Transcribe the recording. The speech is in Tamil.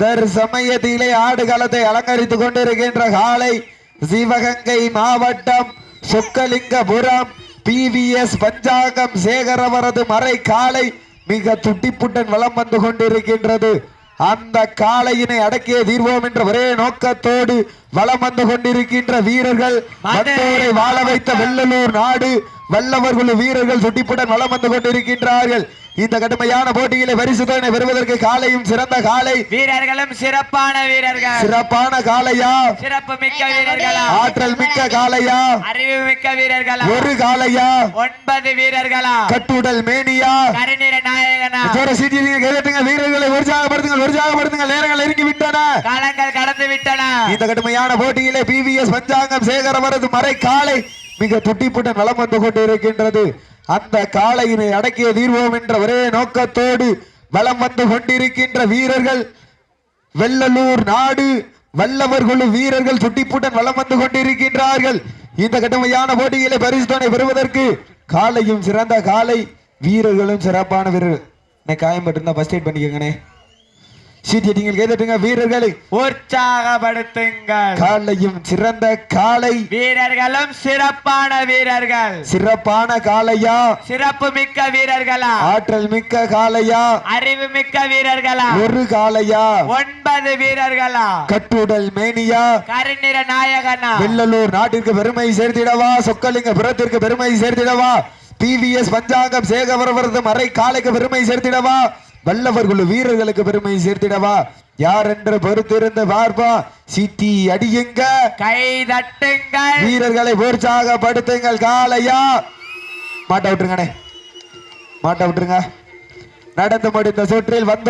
தற்சமயத்திலே ஆடுகளத்தை அலங்கரித்துக் கொண்டிருக்கின்ற காலை சிவகங்கை மாவட்டம் சொக்கலிங்கபுரம். பிவிஎஸ் பஞ்சாங்கம் சேகரவரது மறை காலை மிக துட்டிப்புடன் வலம் வந்து கொண்டிருக்கின்றது. அந்த காளையினை அடக்கிய தீர்வோம் என்ற ஒரே நோக்கத்தோடு வலம் வந்து கொண்டிருக்கின்ற வீரர்கள் வாழ வைத்த வெள்ளலூர் நாடு வல்லவர்கள் வீரர்கள் துட்டிப்புடன் வலம் வந்து கொண்டிருக்கின்றார்கள். இந்த கடுமையான போட்டியிலே பரிசுதனை பெறுவதற்கு காலையும் சிறந்த காலை. வீரர்களும் சிறப்பான வீரர்கள். சிறப்பான காளையா சிறப்பு மிக்க வீரர்களா? ஆற்றல் மிக்க காளையா அறிவு மிக்க வீரர்களா? ஒரு காளையா ஒன்பது வீரர்களா? கட்டுடல் மேனியா? கருநிற நாயகனா? ஜோர சீட்டி நீங்க கேட்டுங்க வீரர்களை உற்சாகப்படுத்துங்கள் உற்சாகப்படுத்துங்கள் நேரங்கள் நெருங்கி விட்டன காலங்கள் கடந்து விட்டன இந்த கடுமையான போட்டியிலே பிவிஎஸ் பஞ்சாங்கம் சேகரவரது மறை காலை மிக துட்டிப்பட்ட நலம் வந்து கொண்டிருக்கின்றது. அந்த காளையினை அடக்கிய தீர்வோம் என்ற ஒரே நோக்கத்தோடு வலம் வந்து கொண்டிருக்கின்ற வீரர்கள் வெள்ளலூர் நாடு வல்லவர்களு வீரர்கள் சுட்டிப்புடன் வலம் வந்து கொண்டிருக்கின்றார்கள். இந்த கடுமையான போட்டியிலே பரிசுத்தனை பெறுவதற்கு காலையும் சிறந்த காலை வீரர்களும் சிறப்பான வீரர்கள். எனக்கு காயம் பட்டிருந்தா ஃபர்ஸ்ட் எய்ட் பண்ணிக்கோங்கண்ணே. சீட்டி நீங்கள் கேட்டுங்க வீரர்களை உற்சாகப்படுத்துங்கள். காலையும் சிறந்த காலை. வீரர்களும் சிறப்பான வீரர்கள். சிறப்பான காளையா சிறப்பு மிக்க வீரர்களா? ஆற்றல் மிக்க காளையா அறிவு மிக்க வீரர்களா? ஒரு காளையா ஒன்பது வீரர்களா? கட்டுடல் மேனியா? கருநிற நாயகனா? வெள்ளலூர் நாட்டிற்கு பெருமை சேர்த்திடவா? சொக்கலிங்க புறத்திற்கு பெருமை சேர்த்திடவா? பிவிஎஸ் பஞ்சாங்கம் சேகவரவரது மறை காலைக்கு பெருமை சேர்த்திடவா? வல்லவர் குழு வீரர்களுக்கு பெருமை சேர்த்திடவா? யார் என்று பொறுத்திருந்து பார்ப்பா? சிட்டி அடியுங்க. கை தட்டுங்கள் வீரர்களை உற்சாகப்படுத்துங்கள் காளையா. மாட்ட விட்டுருங்கண்ணே. மாட்ட விட்டுருங்க. நடந்து முடிந்த சுற்றில் வந்த